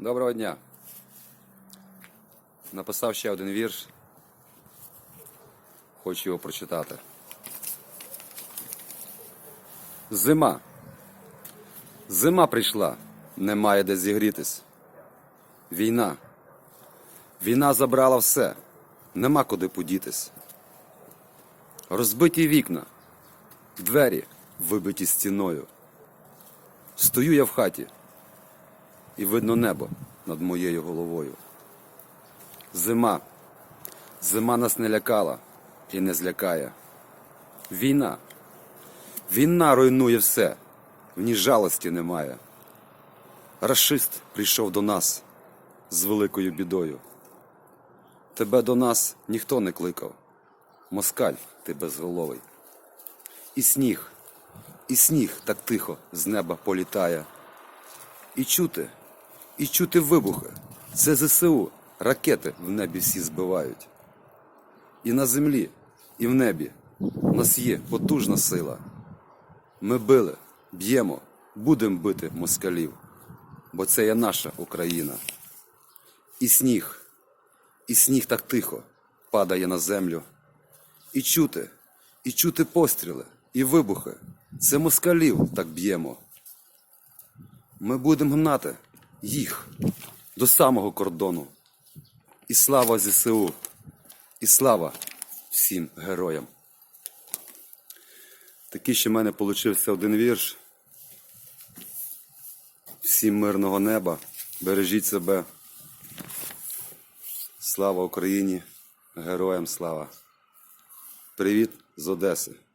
Доброго дня. Написав ще один вірш. Хочу його прочитати. Зима. Зима прийшла, немає де зігрітись. Війна. Війна забрала все, нема куди подітись. Розбиті вікна, двері вибиті стіною. Стою я в хаті, і видно небо над моєю головою. Зима. Зима нас не лякала і не злякає. Війна. Війна руйнує все, в ній жалості немає. Рашист прийшов до нас з великою бідою. Тебе до нас ніхто не кликав. Москаль ти безголовий. І сніг, і сніг так тихо з неба політає. І чути, і чути вибухи. Це ЗСУ, ракети в небі всі збивають. І на землі, і в небі у нас є потужна сила. Ми били, б'ємо, будемо бити москалів, бо це є наша Україна. І сніг, і сніг так тихо падає на землю. І чути, і чути постріли, і вибухи. Це москалів так б'ємо. Ми будемо гнати їх до самого кордону. І слава ЗСУ, і слава всім героям. Такий ще в мене получився один вірш. Всім мирного неба. Бережіть себе. Слава Україні! Героям слава! Привіт з Одеси!